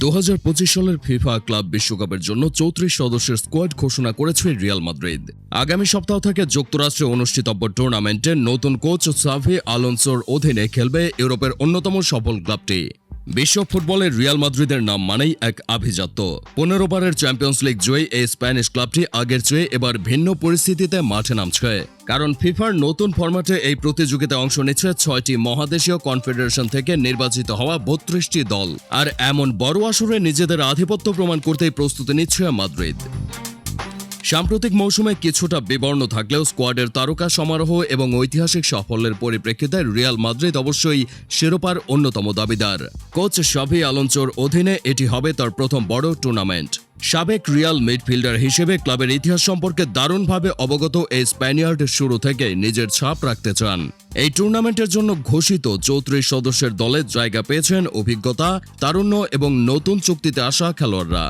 দু হাজার পঁচিশ সালের ফিফা ক্লাব বিশ্বকাপের জন্য চৌত্রিশ সদস্যের স্কোয়াড ঘোষণা করেছে রিয়াল মাদ্রিদ। আগামী সপ্তাহ থেকে যুক্তরাষ্ট্রে অনুষ্ঠিতব্য টুর্নামেন্টে নতুন কোচ সাভি আলোনসোর অধীনে খেলবে ইউরোপের অন্যতম সফল ক্লাবটি। বিশ্ব ফুটবলের রিয়াল মাদ্রিদের নাম মানেই এক আভিজাত্য। পনেরো বারের চ্যাম্পিয়ন্স লিগ জয়ী এই স্প্যানিশ ক্লাবটি আগের চেয়ে এবার ভিন্ন পরিস্থিতিতে মাঠে নামছে। কারণ ফিফার নতুন ফরম্যাটে এই প্রতিযোগিতায় অংশ নিচ্ছে ছয়টি মহাদেশীয় কনফেডারেশন থেকে নির্বাচিত হওয়া বত্রিশটি দল। আর এমন বড় আসরে নিজেদের আধিপত্য প্রমাণ করতেই প্রস্তুতি নিচ্ছে মাদ্রিদ। সাম্প্রতিক মৌসুমে কিছুটা বিবর্ণ থাকলেও স্কোয়াডের তারকা সমারোহ এবং ঐতিহাসিক সাফল্যের পরিপ্রেক্ষিতে রিয়াল মাদ্রিদ অবশ্যই শিরোপার অন্যতম দাবিদার। কোচ শাভি আলোনচোর অধীনে এটি হবে তার প্রথম বড় টুর্নামেন্ট। সাবেক রিয়াল মিডফিল্ডার হিসেবে ক্লাবের ইতিহাস সম্পর্কে দারুণভাবে অবগত এই স্প্যানিয়ার্ড শুরু থেকে নিজের ছাপ রাখতে চান। এই টুর্নামেন্টের জন্য ঘোষিত চৌত্রিশ সদস্যের দলে জায়গা পেয়েছেন অভিজ্ঞতা, তারুণ্য এবং নতুন চুক্তিতে আসা খেলোয়াড়রা।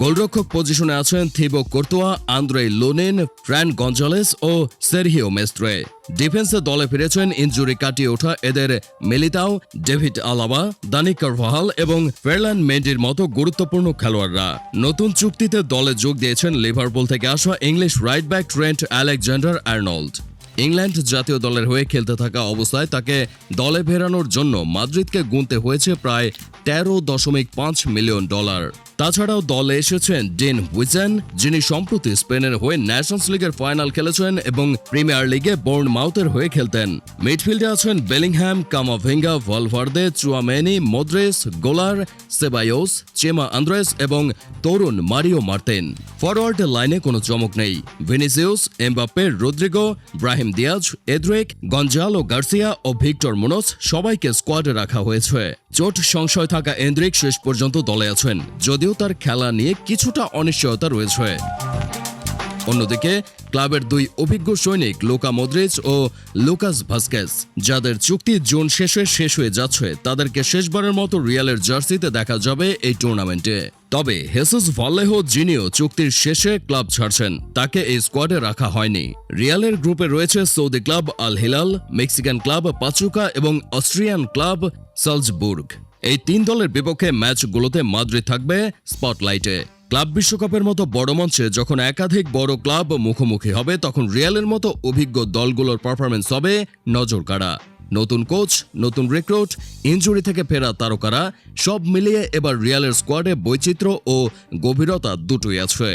গোলরক্ষক পজিশনে আছেন Thibaut Courtois, Andriy Lunin Fran Gonzalez ও সেরহিও মেস্ত্রে। ডিফেন্সে দলে ফিরেছেন ইনজুরি কাটিয়ে ওঠা এদের মেলিতাও, ডেভিড আলাবা দানি কারভাহাল এবং ফেরল্যান মেন্ডির মতো গুরুত্বপূর্ণ খেলোয়াড়রা। নতুন চুক্তিতে দলে যোগ দিয়েছেন লিভারপুল থেকে আসা English right back Trent Alexander Arnold. England জাতীয় দলের হয়ে খেলতে থাকা অবস্থায় তাকে দলে ফেরানোর জন্য মাদ্রিদকে গুনতে হয়েছে প্রায় তেরো দশমিক পাঁচ মিলিয়ন ডলার। তাছাড়াও দলে এসেছেন ডেন হুইজেন যিনি সম্প্রতি স্পেনের হয়ে ন্যাশনস লিগের ফাইনাল খেলেছেন এবং প্রিমিয়ার লিগে বোর্ন মাউথের হয়ে খেলতেন। মিডফিল্ডে আছেন বেলিংহ্যাম কামাভেঙ্গা, ভলভার্দে, চুয়ামেনি, মোদ্রেস, গোলার সেবায়োস চেমা আন্দ্রেস এবং তরুণ মারিও মার্তেন। ফরওয়ার্ড লাইনে কোনো চমক নেই। Vinicius, Mbappe, Rodrygo Brahim Diaz, Endrick, Gonzalo Garcia ও ভিক্টর মুনোস সবাইকে স্কোয়াডে রাখা হয়েছে। চোট, সংশয় থাকা এন্দ্রিক শেষ পর্যন্ত দলে আছেন। যদিও তার খেলা নিয়ে কিছুটা অনিশ্চয়তা রয়েছে। অন্যদিকে, ক্লাবের দুই অভিজ্ঞ সৈনিক লোকা মদ্রিচ ও লোকাস ভাস্কেস, যাদের চুক্তি জুন শেষে শেষ হয়ে যাচ্ছে, তাদেরকে শেষবারের মতো রিয়ালের জার্সিতে দেখা যাবে এই টুর্নামেন্টে। তবে হেসুস ভাল্লেহো যিনিও চুক্তির শেষে ক্লাব ছাড়ছেন, তাকে এই স্কোয়াডে রাখা হয়নি। রিয়ালের গ্রুপে রয়েছে Saudi club Al Hilal, Mexican club Pachuca এবং অস্ট্রিয়ান ক্লাব সালজবুর্গ। এই তিন দলের বিপক্ষে ম্যাচগুলোতে মাদ্রিদ থাকবে স্পটলাইটে। ক্লাব বিশ্বকাপের মতো বড় মঞ্চে যখন একাধিক বড় ক্লাব মুখোমুখি হবে, তখন রিয়ালের মতো অভিজ্ঞ দলগুলোর পারফরমেন্স হবে নজর কাড়া নতুন কোচ নতুন রিক্রুট ইনজুরি থেকে ফেরা তারকারা, সব মিলিয়ে এবার রিয়ালের স্কোয়াডে বৈচিত্র্য ও গভীরতা দুটোই আছে।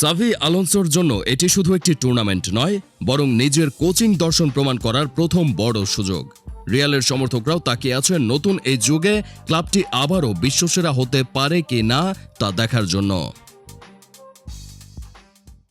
সাভি আলোনসোর জন্য এটি শুধু একটি টুর্নামেন্ট নয়, বরং নিজের কোচিং দর্শন প্রমাণ করার প্রথম বড় সুযোগ। রিয়ালের সমর্থকরাও তাকিয়ে আছেন নতুন এই যুগে ক্লাবটি আবারও বিশ্বসেরা হতে পারে কি না তা দেখার জন্য।